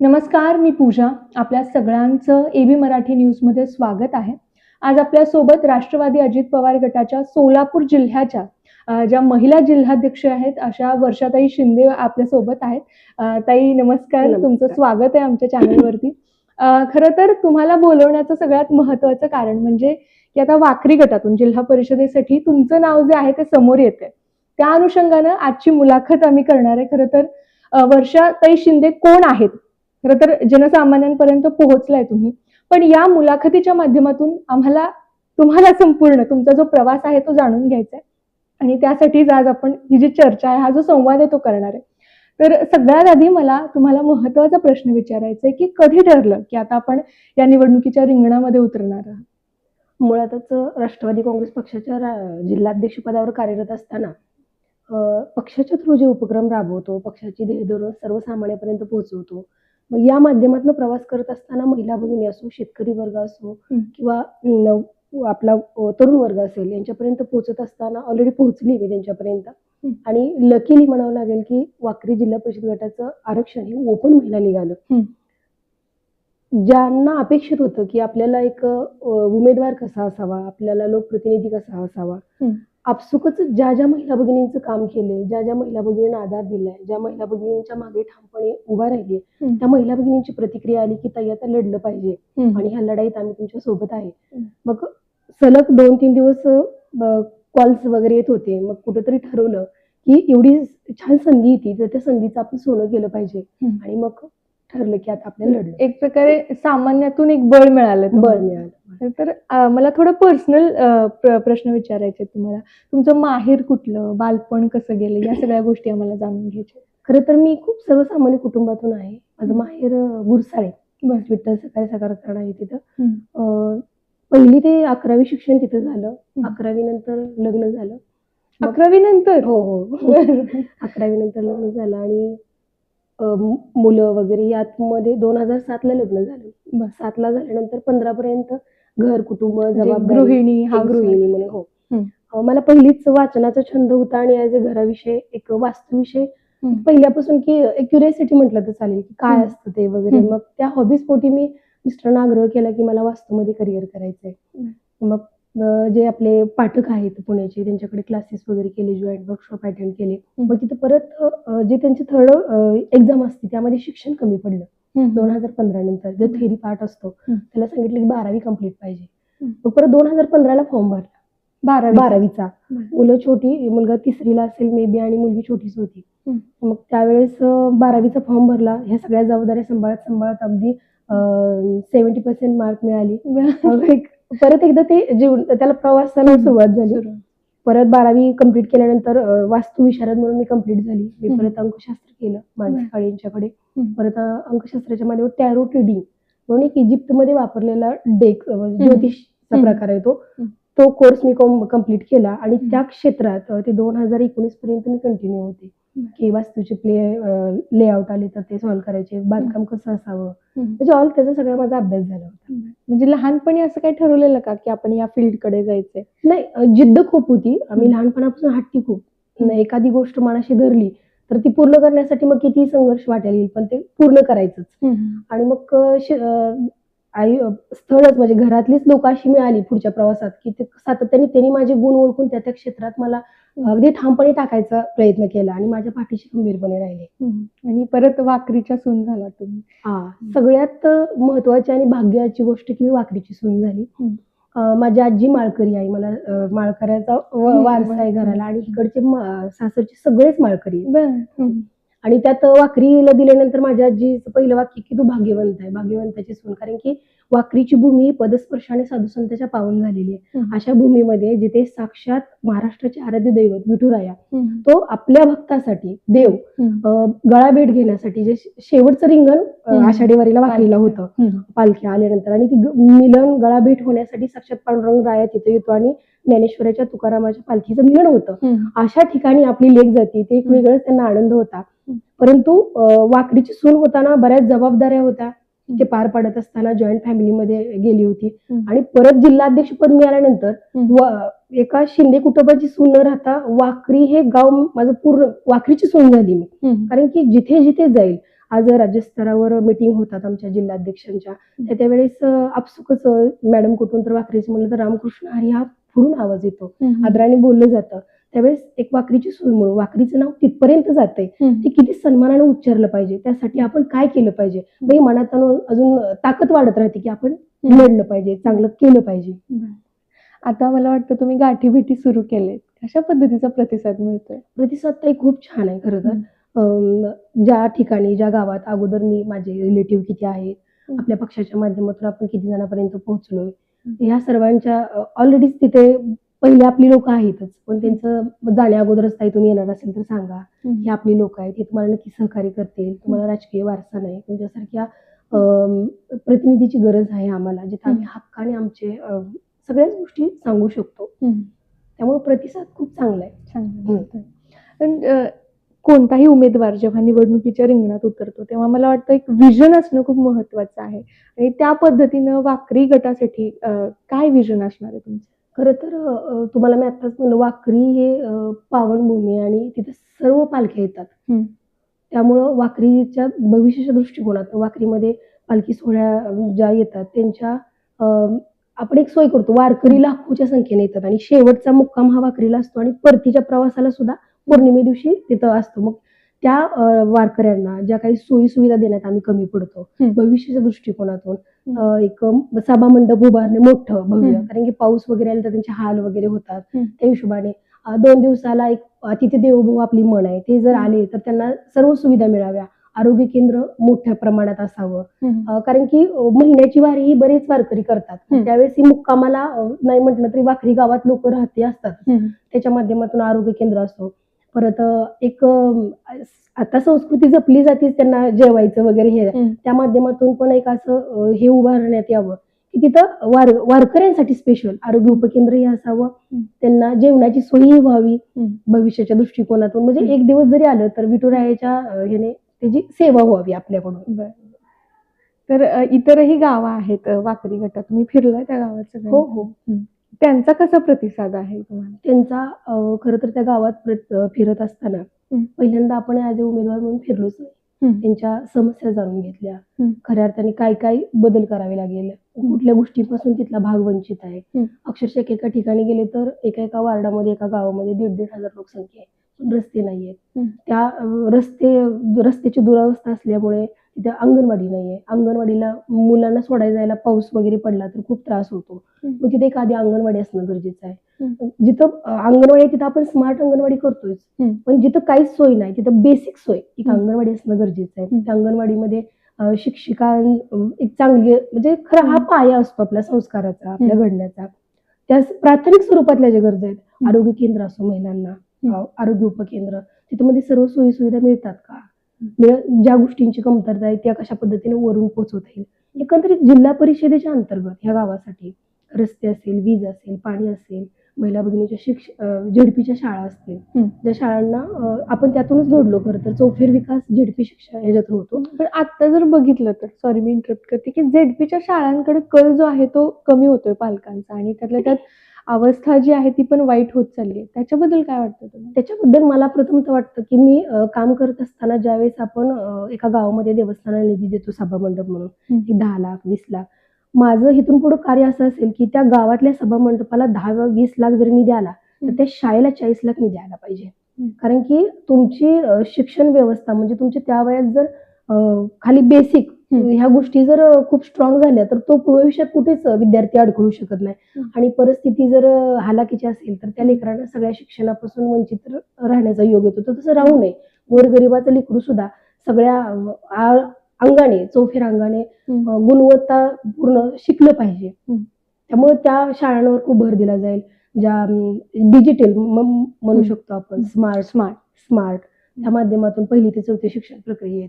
नमस्कार मी पूजा. आपल्या सगळ्यांचं ए बी मराठी न्यूजमध्ये स्वागत आहे. आज आपल्यासोबत राष्ट्रवादी अजित पवार गटाच्या सोलापूर जिल्ह्याच्या ज्या महिला जिल्हाध्यक्ष आहेत अशा वर्षाताई शिंदे आपल्यासोबत आहेत. ताई नमस्कार. तुमचं स्वागत आहे आमच्या चॅनलवरती. खरं तर तुम्हाला बोलवण्याचं सगळ्यात महत्वाचं कारण म्हणजे की आता वाकरी गटातून जिल्हा परिषदेसाठी तुमचं नाव जे आहे ते समोर येते त्या अनुषंगानं आजची मुलाखत आम्ही करणार आहे. खरं तर वर्षाताई शिंदे कोण आहेत? खरं तर जनसामान्यांपर्यंत पोहोचलाय तुम्ही. पण या मुलाखतीच्या माध्यमातून आम्हाला तुम्हाला संपूर्ण तुमचा जो प्रवास आहे तो जाणून घ्यायचा आहे आणि त्यासाठीच आज आपण ही जी चर्चा आहे हा जो संवाद आहे तो करणार आहे. तर सगळ्यात आधी मला तुम्हाला महत्त्वाचा प्रश्न विचारायचा आहे की कधी ठरलं की आता आपण या निवडणुकीच्या रिंगणामध्ये उतरणार आहात? मुळातच राष्ट्रवादी काँग्रेस पक्षाच्या जिल्हाध्यक्ष पदावर कार्यरत असताना पक्षाच्या थ्रू जे उपक्रम राबवतो पक्षाची ध्येयधोरण सर्वसामान्यापर्यंत पोहोचवतो मग या माध्यमातून प्रवास करत असताना महिला भगिनी असो शेतकरी वर्ग असो. किंवा आपला तरुण वर्ग असेल यांच्यापर्यंत पोहोचत असताना ऑलरेडी पोहोचली मी त्यांच्यापर्यंत. आणि लकीली म्हणावं लागेल की वाकरी जिल्हा परिषद गटाचं आरक्षण हे ओपन महिला निघालं. ज्यांना अपेक्षित होतं की आपल्याला एक उमेदवार कसा असावा आपल्याला लोकप्रतिनिधी कसा असावा. आपसुकच ज्या ज्या महिला भगिनींचं काम केले ज्या ज्या महिला भगिनींना आधार दिलाय ज्या महिला भगिनींच्या मागे ठामपणे उभा राहिली. त्या महिला भगिनींची प्रतिक्रिया आली की ताई आता लढलं पाहिजे. आणि ह्या लढाईत आम्ही तुमच्यासोबत आहे. मग सलग दोन तीन दिवस कॉल्स वगैरे येत होते मग कुठेतरी ठरवलं की एवढी छान संधी येते तर त्या संधीचं आपण सोनं केलं पाहिजे. आणि मग ठरलं की आता आपल्याला लढलं एक प्रकारे सामान्यातून एक बळ मिळालं बळ. मिळालं तर मला थोडं पर्सनल प्रश्न विचारायचे तुम्हाला. तुमचं माहेर कुठलं? बालपण कसं गेलं? या सगळ्या गोष्टी आम्हाला जाणून घ्यायच्या खरं तर मी खूप सर्वसामान्य कुटुंबातून आहे. माझं माहेर गुरसाळे. विठ्ठल सकाळी सकाळ आहे तिथं. पहिली ते अकरावी शिक्षण तिथं झालं. अकरावी नंतर लग्न झालं. अकरावी नंतर? हो हो. अकरावी नंतर लग्न झालं आणि मुलं वगैरे यातमध्ये दोन हजार सातला लग्न झालं. सातला झाल्यानंतर पंधरा पर्यंत घर कुटुंब म्हणजे जबाबदारी गृहिणी housewife. गृहिणी म्हणून हो हं. मला पहिलीच वाचनाचा छंद होता आणि ॲज अ घराविषयी एक वास्तूविषयी हं. पहिल्यापासून की क्युरियोसिटी म्हटलं तर चालेल की काय हं. असतं ते वगैरे हं. मग त्या हॉबीज पोटी मी मिस्टरांना आग्रह केला की मला वास्तूमध्ये करिअर करायचंय मग जे आपले पाठक आहेत पुण्याचे त्यांच्याकडे क्लासेस वगैरे केले जॉईंट वर्कशॉप अटेंड केले. मग तिथं परत जे त्यांचे थर्ड एक्झाम असते त्यामध्ये शिक्षण कमी पडलं. दोन हजार पंधरा नंतर जो थेरी पार्ट असतो. त्याला सांगितलं की बारावी कंप्लीट पाहिजे. मग परत दोन हजार पंधराला फॉर्म भरला बारावी बारावीचा बरं. मुलं छोटी मुलगा तिसरीला असेल मे बी आणि मुलगी छोटीच होती. मग त्यावेळेस बारावीचा फॉर्म भरला ह्या सगळ्या जबाबदाऱ्या सांभाळत सांभाळत अगदी सेव्हन्टी पर्सेंट मार्क मिळाली परत एकदा ते जीवन त्याला प्रवासाला सुरुवात झाली. परत बारावी कंप्लीट केल्यानंतर वास्तू विशारद म्हणून मी कंप्लीट झाली मी. परत अंकशास्त्र केलं मानसी बरं. काळे यांच्याकडे हं. परत अंकशास्त्राच्या मध्ये टॅरो ट्रेडिंग म्हणून एक इजिप्तमध्ये वापरलेला डेक. ज्योतिषचा. प्रकार आहे तो. तो कोर्स मी कंप्लीट केला आणि. त्या क्षेत्रात ते दोन हजार एकोणीस पर्यंत मी कंटिन्यू होते. की वास्तूचे प्ले लेआउट आले तर ते सॉल्व्ह करायचे बांधकाम कसं असावं. म्हणजे ऑल त्याचा सगळा माझा अभ्यास झाला होता. म्हणजे लहानपणी असं काही ठरवलेलं का की आपण या फील्डकडे जायचंय? नाही जिद्द खूप होती. आम्ही. लहानपणापासून हट्टी खूप. एखादी गोष्ट मनाशी धरली तर ती पूर्ण करण्यासाठी मग किती संघर्ष वाटेल येईल पण ते पूर्ण करायचंच. आणि मग आई स्थळच म्हणजे घरातलीच लोक अशी मिळाली पुढच्या प्रवासात की ते सातत्याने त्यांनी माझे गुण ओळखून त्या त्या क्षेत्रात मला अगदी ठामपणे टाकायचा प्रयत्न केला आणि माझ्या पाठीशी खंबीरपणे राहिले. आणि परत वाकरीच्या सून झाला तुम्ही. हा. सगळ्यात महत्वाची आणि भाग्याची गोष्ट की मी वाकरीची सून झाली. माझी आजी माळकरी आहे मला माळकऱ्याचा वारसा आहे. घराला आणि इकडचे सासरचे सगळेच माळकरी. आणि त्यात वाकरीला दिल्यानंतर माझ्या आजीचं पहिलं वाक्य की तू भाग्यवंत आहे भाग्यवंताची सून कारण की वाकरीची भूमी पदस्पर्शाने साधुसंताच्या पावन झालेली आहे. अशा भूमीमध्ये जिथे साक्षात महाराष्ट्राचे आराध्य दैवत विठुराया. तो आपल्या भक्तासाठी देव गळा भेट घेण्यासाठी जे शेवटचं रिंगण. आषाढी वारीला वाकरीला. होतं हम्म. पालखी आल्यानंतर आणि ती मिलन गळा भेट होण्यासाठी साक्षात पांडुरंग राया तिथे येतो आणि ज्ञानेश्वराच्या तुकारामाच्या पालखीचं मिलन होतं. अशा ठिकाणी आपली लेख जाते ते एक. वेगळाच त्यांना आनंद होता. परंतु वाकडीची सून होताना बऱ्याच जबाबदाऱ्या होत्या ते पार पाडत असताना जॉईंट फॅमिलीमध्ये गेली होती. आणि परत जिल्हाध्यक्षपद मिळाल्यानंतर हं. व- एका शिंदे कुटुंबाची सून न राहता वाकरी हे गाव माझं पूर्ण वाकरीची सून झाली मी. कारण की जिथे जिथे जाईल आज राज्यस्तरावर मिटिंग होतात आमच्या जिल्हाध्यक्षांच्या त्यावेळेस आपसुकच मॅडम कुठून तर वाकरीचं म्हणलं तर रामकृष्ण हरी हा पुढून आवाज येतो. आदराने बोललं जातं. त्यावेळेस एक वाकरीची म्हणून वाकरीचं नाव तिथपर्यंत जातंय. ते किती सन्मानाने उच्चारलं पाहिजे. त्यासाठी आपण काय केलं पाहिजे? ही मनात अजून ताकद वाढत राहते की आपण लढलं पाहिजे चांगलं केलं पाहिजे. आता मला वाटतं तुम्ही गाठी भेटी सुरू केलेत. कशा पद्धतीचा प्रतिसाद मिळतोय? प्रतिसाद ताई खूप छान आहे खरं तर. ज्या ठिकाणी ज्या गावात अगोदर मी माझे रिलेटिव्ह किती आहेत. आपल्या पक्षाच्या माध्यमातून आपण किती जणांपर्यंत पोहोचलोय ह्या सर्वांच्या ऑलरेडीच तिथे पहिले आपली लोक आहेतच. पण त्यांचं जाण्या अगोदरच ताई तुम्ही येणार असेल तर सांगा. ही आपली लोक आहेत. हे तुम्हाला नक्की सहकार्य करतील. तुम्हाला राजकीय वारसा नाही. तुमच्यासारख्या प्रतिनिधीची गरज आहे आम्हाला जिथे आम्ही हक्काने आमचे सगळ्याच गोष्टी सांगू शकतो. त्यामुळे प्रतिसाद खूप चांगला आहे. कोणताही उमेदवार जेव्हा निवडणुकीच्या रिंगणात उतरतो तेव्हा मला वाटतं एक विजन असणं खूप महत्वाचं आहे. आणि त्या पद्धतीनं वाकरी गटासाठी काय विजन असणार आहे तुमचं? खरं तर तुम्हाला मी आत्ताच म्हणलं वाकरी हे पावनभूमी आणि तिथे सर्व पालख्या येतात. त्यामुळं वाकरीच्या भविष्याच्या दृष्टिकोनातून वाकरीमध्ये पालखी सोहळ्या ज्या येतात त्यांच्या आपण एक सोय करतो वारकरी लाखोच्या संख्येने येतात आणि शेवटचा मुक्काम हा वाकरीला असतो आणि परतीच्या प्रवासाला सुद्धा पौर्णिमे दिवशी तिथं असतो मग त्या वारकऱ्यांना ज्या काही सोयी सुविधा देण्यात आम्ही कमी पडतो. भविष्याच्या दृष्टिकोनातून एक सभा मंडप उभारणे मोठं भव्य. कारण की पाऊस वगैरे आला तर त्यांचे हाल वगैरे होतात. त्या हिशोबाने दोन दिवसाला एक अतिथी देवोभव आपली म्हण आहे ते जर. आले तर त्यांना सर्व सुविधा मिळाव्या आरोग्य केंद्र मोठ्या प्रमाणात असावं कारण की महिन्याची वारी ही बरेच वारकरी करतात. त्यावेळेस ही मुक्कामाला नाही म्हटलं तरी वाखरी गावात लोक राहते असतात. त्याच्या माध्यमातून आरोग्य केंद्र असतो परत एक आता संस्कृती जपली जाते त्यांना जेवायचं वगैरे हे. त्या माध्यमातून पण एक असं हे उभारण्यात यावं की तिथं वार वारकऱ्यांसाठी स्पेशल आरोग्य उपकेंद्रही असावं हम्म. त्यांना जेवणाची सोयी व्हावी. भविष्याच्या दृष्टिकोनातून म्हणजे. एक दिवस जरी आलं तर विठुरायाच्या ह्याने त्याची सेवा व्हावी आपल्याकडून. तर इतरही गावं आहेत वाकरी गटात तुम्ही फिरलाय त्या सगळ्या हो हो त्यांचा कसा प्रतिसाद आहे तुम्हाला त्यांचा खरं तर त्या गावात फिरत असताना. पहिल्यांदा आपण ॲज अ उमेदवार म्हणून फिरलोच नाही. त्यांच्या समस्या जाणून घेतल्या. खऱ्या अर्थाने काय काय बदल करावे लागेल कुठल्या गोष्टीपासून तिथला भाग वंचित आहे. अक्षरशः एकेका ठिकाणी गेले तर एका एका वार्डामध्ये एका गावामध्ये दीड दीड हजार लोकसंख्या आहे रस्ते नाहीयेत हम्म. त्या रस्ते रस्त्याची दुरावस्था असल्यामुळे तिथे अंगणवाडी नाहीये अंगणवाडीला मुलांना सोडायला जायला पाऊस वगैरे पडला तर खूप त्रास होतो. मग तिथे एखादी अंगणवाडी असणं गरजेचं आहे. जिथं अंगणवाडी तिथं आपण स्मार्ट अंगणवाडी करतोय. पण जिथं काहीच सोय नाही तिथं बेसिक सोय एक. अंगणवाडी असणं गरजेचं आहे. त्या अंगणवाडीमध्ये शिक्षिका एक चांगली म्हणजे खरा हा पाया असतो आपल्या संस्काराचा आपल्या घडण्याचा त्या प्राथमिक स्वरूपातल्या ज्या गरजा आहेत. आरोग्य केंद्र असो महिलांना आरोग्य उपकेंद्र. तिथं मध्ये सर्व सोयी सुविधा मिळतात का? मिळ- ज्या गोष्टींची कमतरता आहे त्या कशा पद्धतीने वरून पोहोचवता येईल? एकंदरीत जिल्हा परिषदेच्या अंतर्गत ह्या गावासाठी रस्ते असेल वीज असेल पाणी असेल महिला भगिनीच्या शिक्ष झेडपीच्या शाळा असतील. ज्या शाळांना आपण त्यातूनच घडलो खरं तर. चौफेर विकास झेडपी शिक्षण ह्याच्यातून होतो. पण आता जर बघितलं तर सॉरी मी इंटरप्ट करते की झेडपीच्या शाळांकडे कल जो आहे तो कमी होतोय पालकांचा आणि त्यातल्या त्यात अवस्था जी आहे ती पण वाईट होत चालली आहे त्याच्याबद्दल काय वाटतं तुम्हाला त्याच्याबद्दल मला प्रथमतः वाटतं की मी काम करत असताना ज्यावेळेस आपण एका गावामध्ये देवस्थानाला निधी देतो सभा मंडप म्हणून दहा लाख वीस लाख माझं इथून पुढे कार्य असं असेल की त्या गावातल्या सभा मंडपाला दहा वीस लाख जरी निधी आला तर. त्या शाळेला चाळीस लाख निधी आला पाहिजे. कारण की तुमची शिक्षण व्यवस्था म्हणजे तुमची त्या वयात जर खाली बेसिक. ह्या गोष्टी जर खूप स्ट्रॉंग झाल्या तर तो भविष्यात कुठेच विद्यार्थी अडखळू शकत नाही. आणि परिस्थिती जर हालाकीची असेल तर त्या लेकरांना सगळ्या शिक्षणापासून वंचित राहण्याचा योग येतो. तर तसं राहू नये. गोरगरिबाचं लेकरू सुद्धा सगळ्या अंगाने चौफेर अंगाने गुणवत्ता पूर्ण शिकलं पाहिजे. त्यामुळे त्या शाळांवर खूप भर दिला जाईल. ज्या डिजिटल म्हणू. शकतो आपण. स्मार्ट. स्मार्ट स्मार्ट त्या माध्यमातून पहिली ते चौथी शिक्षण प्रक्रियेत.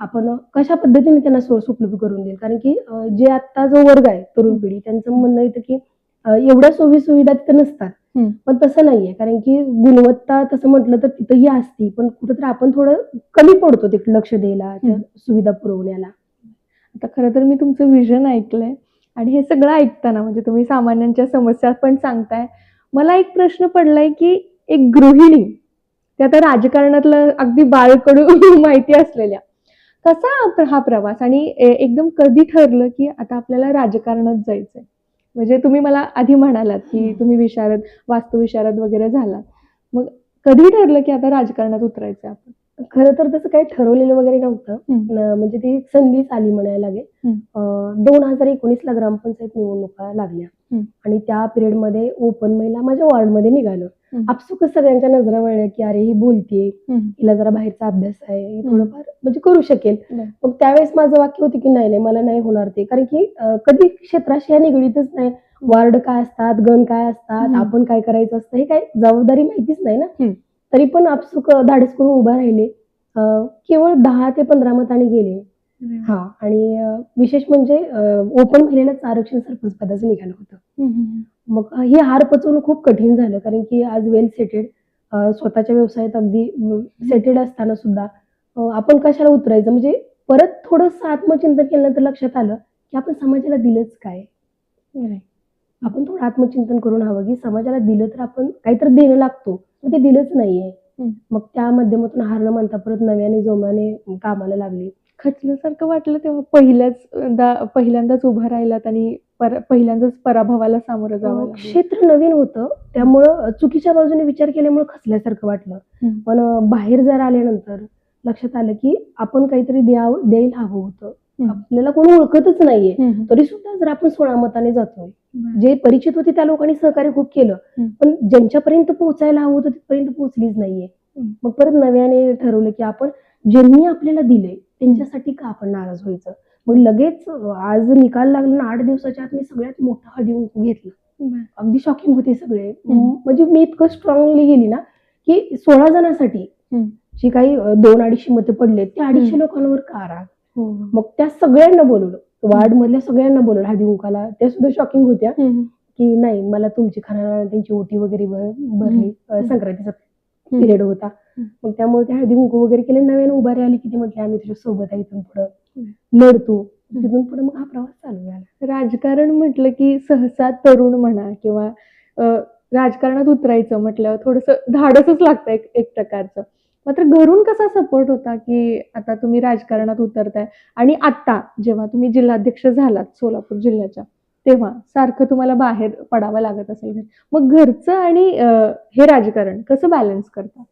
आपण कशा पद्धतीने त्यांना सोर्स उपलब्ध करून देईल? कारण की जे आता जो वर्ग आहे तरुण पिढी त्यांचं म्हणणं येतं की एवढ्या सोयी सुविधा तिथं नसतात. पण तसं नाहीये. कारण की गुणवत्ता तसं म्हटलं तर तिथंही असती. पण कुठेतरी आपण थोडं कमी पडतो ते लक्ष द्यायला त्या. सुविधा पुरवण्याला. आता खरं तर मी तुमचं विजन ऐकलंय आणि हे सगळं ऐकताना म्हणजे तुम्ही सामान्यांच्या समस्या पण सांगताय. मला एक प्रश्न पडलाय की एक गृहिणी ते आता राजकारणातलं अगदी बाळकडू माहिती असलेल्या कसा हा प्र- प्रवास? आणि एकदम कधी ठरलं की आता आपल्याला राजकारणात जायचंय? म्हणजे तुम्ही मला आधी म्हणालात की. तुम्ही विशारद वास्तू विशारद वगैरे झालात. मग कधी ठरलं की आता राजकारणात उतरायचंय आपण? खरं तर तसं काही ठरवलेलं वगैरे नव्हतं म्हणजे ती संधीच आली म्हणायला लागेल. दोन हजार एकोणीस ला ग्रामपंचायत निवडणुका लागल्या. आणि त्या पिरियडमध्ये ओपन महिला माझ्या वॉर्डमध्ये निघालो हम्म. आपसुकच सगळ्यांच्या नजरा वळल्या की अरे ही बोलते हम्म. हिला जरा बाहेरचा अभ्यास आहे ही. थोडंफार म्हणजे करू शकेल. मग त्यावेळेस माझं वाक्य होतं की नाही नाही मला नाही होणार ते कारण की कधी क्षेत्राशी या निगडीतच नाही वार्ड काय असतात गण काय असतात. आपण काय करायचं असतं हे काय जबाबदारी माहितीच नाही ना. तरी पण आपसुक धाडस करून उभा राहिले. केवळ दहा ते पंधरा मतांनी गेले. हा आणि विशेष म्हणजे ओपन महिलेलाच आरक्षण सरपंच पदाचं निघालं होतं. मग ही हार पचवणं खूप कठीण झालं कारण की आज वेल सेटेड स्वतःच्या व्यवसायात अगदी सेटेड असताना सुद्धा आपण कशाला उतरायचं? म्हणजे परत थोडंसं आत्मचिंतन केल्यानंतर लक्षात आलं की आपण समाजाला दिलंच काय. आपण थोडं आत्मचिंतन करून हवं की समाजाला दिलं तर आपण काहीतरी देणं लागतो पण ते दिलंच नाहीये. मग त्या माध्यमातून हार न म्हणता परत नव्याने जोमाने कामाला लागली खचल्यासारखं वाटलं तेव्हा पहिल्याच पहिल्यांदाच उभं राहिलात आणि पर- पहिल्यांदाच पराभवाला सामोरं जावं क्षेत्र नवीन होतं त्यामुळं चुकीच्या बाजूने विचार केल्यामुळे खचल्यासारखं वाटलं. पण बाहेर जर आल्यानंतर लक्षात आलं की आपण काहीतरी द्याव द्यायला हवं होतं. आपल्याला कोणी ओळखतच नाहीये. तरी सुद्धा जर आपण सोळा मताने जातोय बरं. जे परिचित होते त्या लोकांनी सहकार्य खूप केलं. पण ज्यांच्यापर्यंत पोहोचायला हवं होतं तिथपर्यंत पोहोचलीच नाहीये. मग परत नव्याने ठरवलं की आपण ज्यांनी आपल्याला दिले त्यांच्यासाठी का आपण नाराज व्हायचं मग लगेच आज निकाल लागला ना आठ दिवसाच्या आत मी सगळ्यात मोठा हळदी घेतलं. अगदी शॉकिंग होते सगळे. म्हणजे मी इतकं स्ट्रॉंगली गेली ना की सोळा जणांसाठी. जी काही दोन अडीचशे मतं पडले त्या अडीचशे. लोकांवर का राग. मग त्या सगळ्यांना बोलवलं. वार्ड मधल्या सगळ्यांना बोलवलं. हळदी कुंकाला. त्या सुद्धा शॉकिंग होत्या. की नाही मला तुमची खाना त्यांची ओटी वगैरे भर- भरली. संक्रांतीचा. पिरियड होता. मग त्यामुळे त्या हळदी कुंकू वगैरे केले. नव्याने उभारी आली की ती म्हटली आम्ही तुझ्या सोबत आहे इथून पुढं लढतो. तिथून पुढे मग हा प्रवास चालू झाला. राजकारण म्हटलं की सहसा तरुण म्हणा किंवा राजकारणात उतरायचं म्हटल्यावर थोडस धाडसच लागतं एक प्रकारचं. मात्र घरून कसा सपोर्ट होता की आता तुम्ही राजकारणात उतरताय? आणि आता जेव्हा तुम्ही जिल्हाध्यक्ष झालात सोलापूर जिल्ह्याच्या तेव्हा सारखं तुम्हाला बाहेर पडावं लागत असेल मग घरचं आणि हे राजकारण कसं बॅलन्स करता?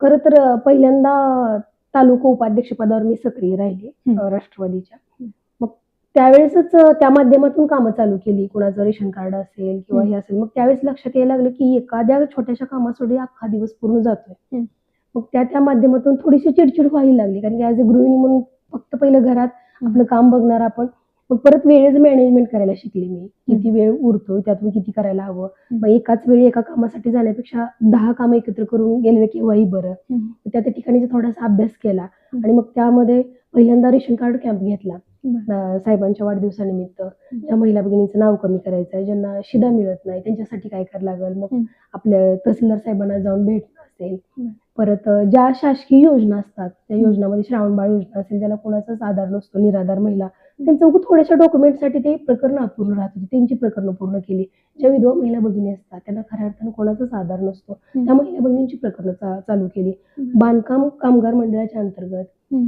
खरं तर पहिल्यांदा तालुका उपाध्यक्ष पदावर मी सक्रिय राहिले राष्ट्रवादीच्या. मग त्यावेळेसच त्या माध्यमातून कामं चालू केली. कुणाचं रेशन कार्ड असेल किंवा. हे असेल. मग त्यावेळेस लक्षात यायला लागलं की एखाद्या छोट्याशा कामासाठी अख्खा दिवस पूर्ण जातोय. मग त्या त्या माध्यमातून थोडीशी चिडचिड व्हायला लागली. कारण की ॲज अ गृहिणी म्हणून फक्त पहिलं घरात आपलं काम बघणार आपण. मग परत वेळेच मॅनेजमेंट करायला शिकले मी. किती वेळ उरतोय त्यातून किती करायला हवं. मग एकाच वेळी एका कामासाठी जाण्यापेक्षा दहा कामं एकत्र करून गेलेलं केव्हाही बरं. त्या त्या ठिकाणी थोडासा अभ्यास केला. आणि मग त्यामध्ये पहिल्यांदा रेशन कार्ड कॅम्प घेतला. साहेबांच्या वाढदिवसानिमित्त ज्या महिला भगिनीचं नाव कमी करायचं आहे ज्यांना शिदा मिळत नाही त्यांच्यासाठी काय करायला लागेल मग. आपल्या तहसीलदार साहेबांना जाऊन भेटणं असेल. परत ज्या शासकीय योजना असतात त्या योजनामध्ये श्रावणबाळ योजना असेल ज्याला कोणाचाच आधार नसतो निराधार महिला त्यांचं थोड्याशा डॉक्युमेंटसाठी ते प्रकरण अपूर्ण राहत होती त्यांची प्रकरणं पूर्ण केली ज्या विधवा महिला भगिनी असतात त्यांना खऱ्या अर्थानं कोणाचाच आधार नसतो. त्या महिला भगिनींची प्रकरणं चालू केली. बांधकाम कामगार मंडळाच्या अंतर्गत.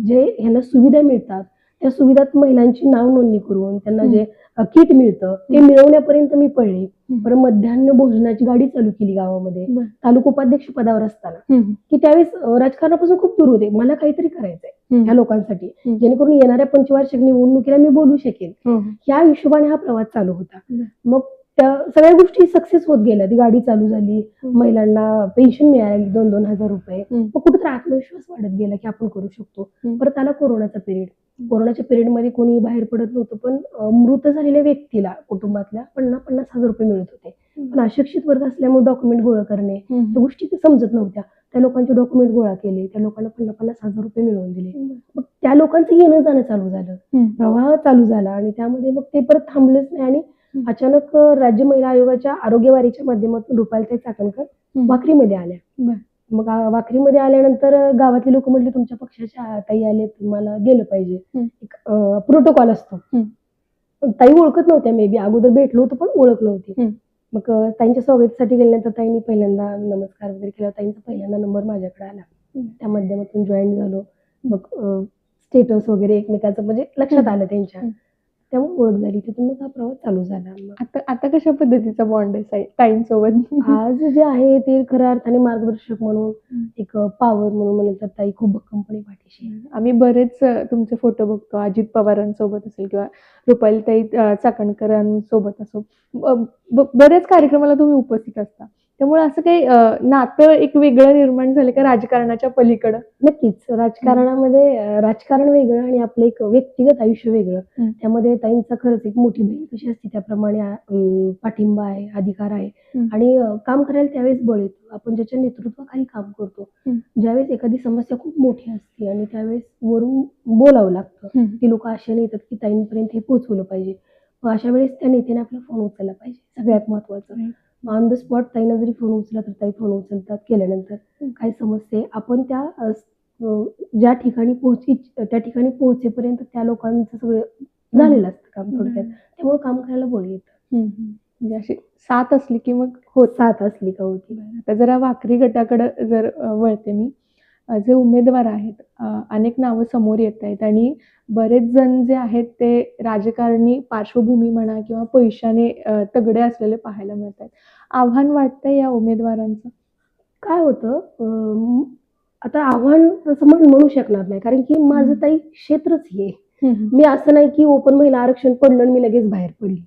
जे ह्यांना सुविधा मिळतात त्या सुविधात महिलांची नाव नोंदणी करून त्यांना. जे किट मिळतं ते मिळवण्यापर्यंत मी पडले. बरं मध्यान्ह भोजनाची गाडी चालू केली गावामध्ये. तालुका उपाध्यक्ष पदावर असताना. की त्यावेळेस राजकारणापासून खूप दूर होते मला काहीतरी करायचंय. ह्या लोकांसाठी. जेणेकरून येणाऱ्या पंचवार्षिक निवडणुकीला मी बोलू शकेन हम्म. या हिशोबाने हा प्रवास चालू होता. मग त्या सगळ्या गोष्टी सक्सेस होत गेल्या ती गाडी चालू झाली. महिलांना पेन्शन मिळाली दोन दोन हजार रुपये. मग कुठेतरी आत्मविश्वास वाढत गेला की आपण करू शकतो. परत आला कोरोनाचा पिरियड कोरोनाच्या पिरियडमध्ये कोणी बाहेर पडत नव्हतं पण मृत झालेल्या व्यक्तीला कुटुंबातल्या पन्नास पन्नास हजार रुपये मिळत होते पण अशिक्षित वर्ग असल्यामुळे डॉक्युमेंट गोळा करणे. त्या गोष्टी समजत नव्हत्या त्या लोकांचे डॉक्युमेंट गोळा केले त्या लोकांना पन्नास पन्नास हजार रुपये मिळवून दिले मग त्या लोकांचं येणं जाणं चालू झालं. प्रवाह चालू झाला आणि त्यामध्ये मग ते परत थांबलंच नाही आणि. अचानक राज्य महिला आयोगाच्या आरोग्यवारीच्या माध्यमातून रुपालताई चाकणकर. वाखरीमध्ये आल्या. मग वाखरीमध्ये आल्यानंतर गावातले लोक म्हटले तुमच्या पक्षाच्या ताई आले तुम्हाला गेलं पाहिजे. एक प्रोटोकॉल असतो ताई ओळखत नव्हत्या मे बी अगोदर भेटलो होतो पण ओळख नव्हती. मग ताईंच्या स्वागतासाठी गेल्यानंतर ताईंनी पहिल्यांदा नमस्कार वगैरे केला ताईंचा पहिल्यांदा नंबर माझ्याकडे आला. त्या माध्यमातून जॉईन झालो मग स्टेटस वगैरे एकमेकांचं म्हणजे लक्षात. आलं त्यांच्या. त्यामुळे ओळख झाली. तिथून मग हा प्रवास चालू झाला. आता आता कशा पद्धतीचा बॉन्ड आहे साई- ताईंसोबत? आज जे आहे ते खऱ्या अर्थाने मार्गदर्शक म्हणून. एक पॉवर म्हणून म्हणलं तर ताई खूप भक्कमपणे पाठीशी. आम्ही बरेच तुमचे फोटो बघतो. अजित पवारांसोबत असेल किंवा रुपालीताई अ, चाकणकरांसोबत असो. बरेच कार्यक्रमाला तुम्ही उपस्थित असता. त्यामुळे असं काही नातं एक वेगळं निर्माण झालं का राजकारणाच्या पलीकडं? नक्कीच. राजकारणामध्ये राजकारण वेगळं आणि आपलं एक व्यक्तिगत आयुष्य वेगळं. त्यामध्ये ताईंचा खरंच एक मोठी बहीण कशी असते त्याप्रमाणे पाठिंबा आहे अधिकार आहे. आणि काम करायला त्यावेळेस बळ येतं. आपण ज्याच्या नेतृत्वाखाली काम करतो. ज्यावेळेस एखादी समस्या खूप मोठी असते आणि त्यावेळेस वरून बोलावं लागतं ती लोक आशेने येतात की ताईंपर्यंत हे पोहोचवलं पाहिजे. अशा वेळेस त्या नेत्याने आपला फोन उचलला पाहिजे. सगळ्यात महत्वाचं. ऑन द स्पॉट ताईनं जरी फोन उचलला तर ताई फोन उचलतात केल्यानंतर. काही समस्या आहे. आपण त्या ज्या ठिकाणी पोहोची त्या ठिकाणी पोहोचेपर्यंत त्या लोकांचं सगळं झालेलं असतं काम थोडक्यात. त्यामुळे काम करायला बळ येतं. म्हणजे अशी साथ असली की मग होत. साथ असली का होती. आता जरा वाकरी गटाकडे जर वळते मी. जे उमेदवार आहेत अनेक नावं समोर येत आहेत आणि बरेच जण जे आहेत ते राजकारणी पार्श्वभूमी म्हणा किंवा पैशाने तगडे असलेले पाहायला मिळत आहेत. आव्हान वाटतंय या उमेदवारांचं? काय होतं आता आव्हान तसं म्हण म्हणू शकणार नाही कारण की माझं. ताई क्षेत्रच हे. मी असं नाही की ओपन महिला आरक्षण पडलं आणि मी लगेच बाहेर पडली.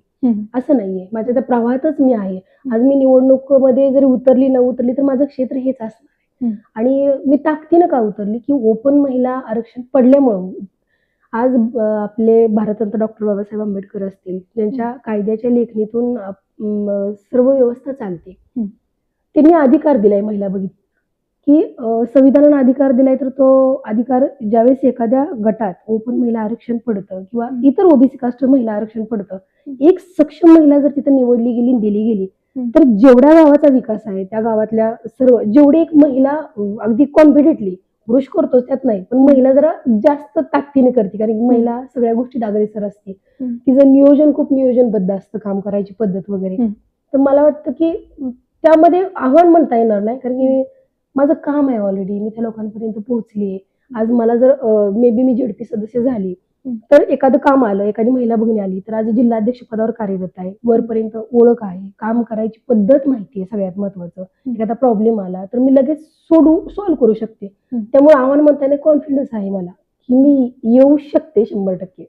असं नाहीये. माझ्या त्या प्रवाहातच मी आहे. आज मी निवडणुकीमध्ये जरी उतरली न उतरली तर माझं क्षेत्र हेच असणार. आणि मी ताकदीनं का उतरली की ओपन महिला आरक्षण पडल्यामुळं आज आपले भारतरत्न डॉक्टर बाबासाहेब आंबेडकर असतील ज्यांच्या कायद्याच्या लेखणीतून सर्व व्यवस्था चालते. त्यांनी अधिकार दिलाय महिला बघित की संविधानानं अधिकार दिलाय तर तो अधिकार ज्यावेळेस एखाद्या गटात ओपन महिला आरक्षण पडतं किंवा. इतर ओबीसी कास्ट महिला आरक्षण पडतं एक सक्षम महिला जर तिथे निवडली गेली दिली गेली. तर जेवढ्या गावाचा विकास आहे त्या गावातल्या सर्व जेवढे एक महिला अगदी कॉन्फिडेंटली पुरुष करतोच त्यात नाही पण महिला जरा जास्त ताकदीने करते कारण की महिला सगळ्या गोष्टी अग्रेसर असते. तिचं नियोजन खूप नियोजनबद्ध असतं काम करायची पद्धत वगैरे. तर मला वाटतं की त्यामध्ये आव्हान म्हणता येणार नाही कारण की माझं काम आहे ऑलरेडी मी त्या लोकांपर्यंत पोहोचली आज मला जर मे बी मी जेडपी सदस्य झाली. तर एखादं काम आलं एखादी महिला भगिनी आली तर आज जिल्हाध्यक्ष पदावर कार्यरत आहे. वरपर्यंत ओळख आहे. काम करायची पद्धत माहिती आहे सगळ्यात महत्वाचं एखादा प्रॉब्लेम आला तर मी लगेच सोडू सॉल्व्ह करू शकते. त्यामुळे आव्हान म्हणताना कॉन्फिडन्स आहे मला की मी येऊ शकते शंभर टक्के.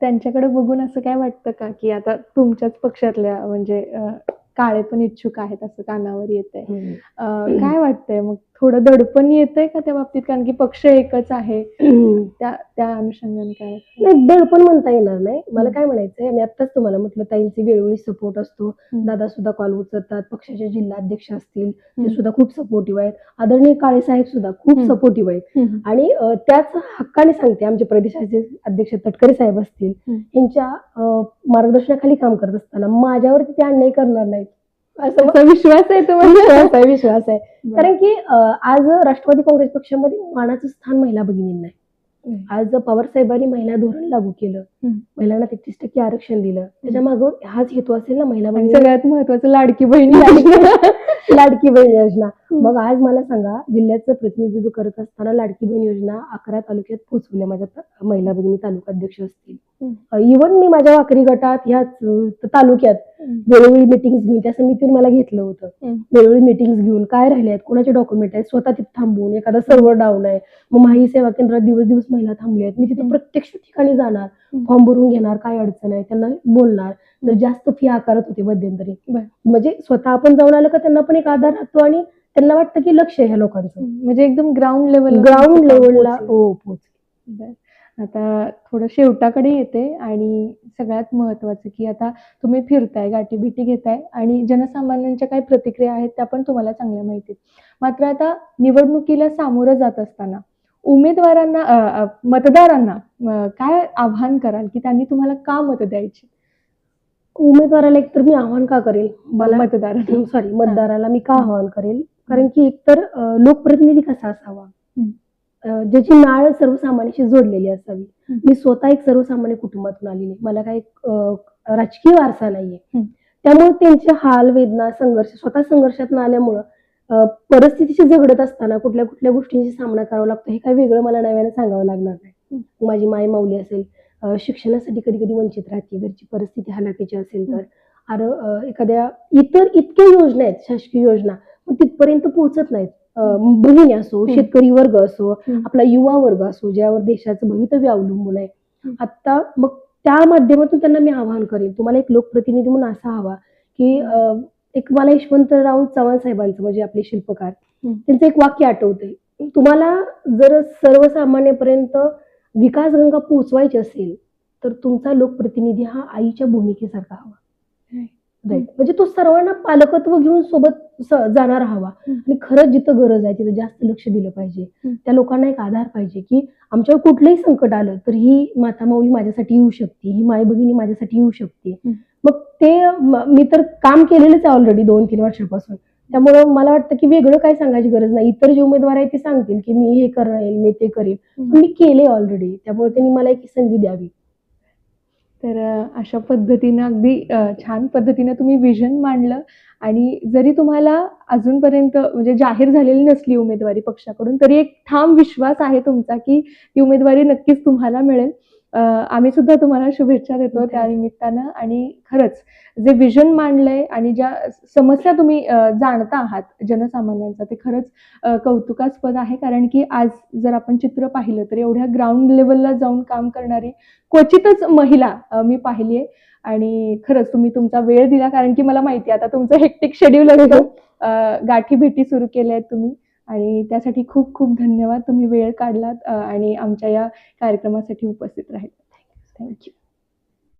त्यांच्याकडे बघून असं काय वाटतं का की आता तुमच्याच पक्षातल्या म्हणजे काळे पण इच्छुक आहेत असं कानावर येत आहे काय वाटतंय? मग थोडं दडपण येतंय का त्या बाबतीत? कारण की पक्ष एकच आहे. त्या त्या अनुषंगाने काय? नाही दडपण म्हणता येणार नाही. मला काय म्हणायचंय मी आत्ताच तुम्हाला म्हटलं ताईंचे वेळोवेळी सपोर्ट असतो. दादा सुद्धा कॉल उचलतात. पक्षाचे जिल्हाध्यक्ष असतील ते. सुद्धा खूप सपोर्टिव्ह आहेत. आदरणीय काळे साहेब सुद्धा खूप. सपोर्टिव्ह आहेत. आणि त्याच हक्काने सांगते आमचे प्रदेशाचे अध्यक्ष तटकरे साहेब असतील. यांच्या मार्गदर्शनाखाली काम करत असताना माझ्यावरती ते अन्याय करणार नाहीत. असं विश्वास आहे तुम्हाला? विश्वास आहे विश्वास आहे. कारण की आज राष्ट्रवादी काँग्रेस पक्षामध्ये मानाचं स्थान महिला भगिनींना आहे. आज पवार साहेबांनी महिला धोरण लागू केलं. महिलांना तेहतीस टक्के आरक्षण दिलं. त्याच्या मागं हाच हेतू असेल ना महिला सगळ्यात महत्वाचं लाडकी बहीण. लाडकी बहीण योजना. मग आज मला सांगा जिल्ह्याचं प्रतिनिधित्व करत असताना लाडकी बहीण योजना अकरा तालुक्यात पोहोचवल्या माझ्या महिला भगिनी तालुका अध्यक्ष असतील इव्हन मी माझ्या वाकरी गटात ह्याच अं, तालुक्यात वेळोवेळी मिटिंग घेऊन त्या समितीने मला घेतलं होतं. वेळोवेळी मिटिंग घेऊन काय राहिले आहेत? कोणाचे डॉक्युमेंट आहेत? स्वतः तिथे थांबून एखादा सर्व्हर डाऊन आहे. मग माही सेवा केंद्रात दिवस दिवस महिला थांबल्या आहेत. मी तिथे. प्रत्यक्ष ठिकाणी जाणार. फॉर्म भरून घेणार काय अडचण आहे? त्यांना बोलणार. तर जास्त फी आकारत होते मध्यंतरी. बरं. म्हणजे स्वतः आपण जाऊन आलं का त्यांना पण एक आधार राहतो आणि त्यांना वाटतं की लक्ष आहे ह्या लोकांचं. म्हणजे एकदम ग्राउंड लेवल ग्राउंड लेवलला हो बर. आता थोडं शेवटाकडे येते आणि सगळ्यात महत्वाचं की आता तुम्ही फिरताय गाठीभेटी घेताय आणि जनसामान्यांच्या काय प्रतिक्रिया आहेत त्या पण तुम्हाला चांगल्या माहिती मात्र आता निवडणुकीला सामोरं जात असताना उमेदवारांना मतदारांना काय आव्हान कराल की त्यांनी तुम्हाला का मत द्यायची? उमेदवाराला एकतर मी आव्हान का करेल? मला मतदारांना सॉरी मतदाराला मी का आव्हान करेल? कारण की एकतर लोकप्रतिनिधी कसा असावा? ज्याची नाळ सर्वसामान्याशी जोडलेली असावी. मी स्वतः एक सर्वसामान्य कुटुंबातून आलेली. मला काही राजकीय वारसा नाहीये. त्यामुळे त्यांचे हाल वेदना संघर्ष स्वतः संघर्षातून आल्यामुळं अं, परिस्थितीशी झगडत असताना कुठल्या कुठल्या गोष्टींचा सामना करावा लागतो हे काही वेगळं मला नव्यानं सांगावं लागणार नाही. माझी माय माऊली असेल शिक्षणासाठी कधी कधी वंचित राहते घरची परिस्थिती हलाखीची असेल तर अरे एखाद्या इतर इतक्या योजना आहेत शासकीय योजना पण तिथपर्यंत पोहोचत नाहीत बहिणी असो. शेतकरी वर्ग असो. आपला युवा वर्ग असो ज्यावर देशाचं भवितव्य अवलंबून आहे. आता मग त्या माध्यमातून त्यांना मी आवाहन करेन तुम्हाला एक लोकप्रतिनिधी म्हणून असा हवा की एक मला यशवंतराव चव्हाण साहेबांचं म्हणजे आपले शिल्पकार. त्यांचं एक वाक्य आठवतंय तुम्हाला जर सर्वसामान्यपर्यंत विकासगंगा पोचवायची असेल तर तुमचा लोकप्रतिनिधी हा आईच्या भूमिकेसारखा हवा. राईट म्हणजे तो सर्वांना पालकत्व घेऊन सोबत जाणारा हवा. आणि खरंच जिथं गरज आहे तिथं जास्त लक्ष दिलं पाहिजे. त्या लोकांना एक आधार पाहिजे की आमच्यावर कुठलंही संकट आलं तर ही माता माऊली माझ्यासाठी येऊ शकते ही माय भगिनी माझ्यासाठी येऊ शकते. मग ते म- मी तर काम केलेलंच आहे ऑलरेडी दोन तीन वर्षापासून त्यामुळं मला वाटतं की वेगळं काय सांगायची गरज नाही. इतर जे उमेदवार आहेत ते सांगतील की मी हे करेल मी ते करेल पण मी केले ऑलरेडी त्यामुळे त्यांनी मला एक संधी द्यावी. तर अशा पद्धतीनं अगदी छान पद्धतीनं तुम्ही विजन मांडलं आणि जरी तुम्हाला अजूनपर्यंत म्हणजे जाहीर झालेली नसली उमेदवारी पक्षाकडून तरी एक ठाम विश्वास आहे तुमचा की ती उमेदवारी नक्कीच तुम्हाला मिळेल. आम्ही सुद्धा तुम्हाला शुभेच्छा देतो त्या निमित्तानं. आणि खरंच जे विजन मांडलंय आणि ज्या समस्या तुम्ही जाणता आहात जनसामान्यांचा ते खरंच कौतुकास्पद आहे. कारण की आज जर आपण चित्र पाहिलं तर एवढ्या ग्राउंड लेवलला जाऊन काम करणारी क्वचितच महिला मी पाहिली आहे. आणि खरंच तुम्ही तुमचा वेळ दिला. कारण की मला माहिती आहे आता तुमचं हेक्टिक शेड्यूल असतं. अ, गाठी भेटी सुरू केल्या आहेत तुम्ही. आणि त्यासाठी खूप खूप धन्यवाद. तुम्ही वेळ काढलात आणि आमच्या या कार्यक्रमासाठी उपस्थित राहिलात. थँक्यू.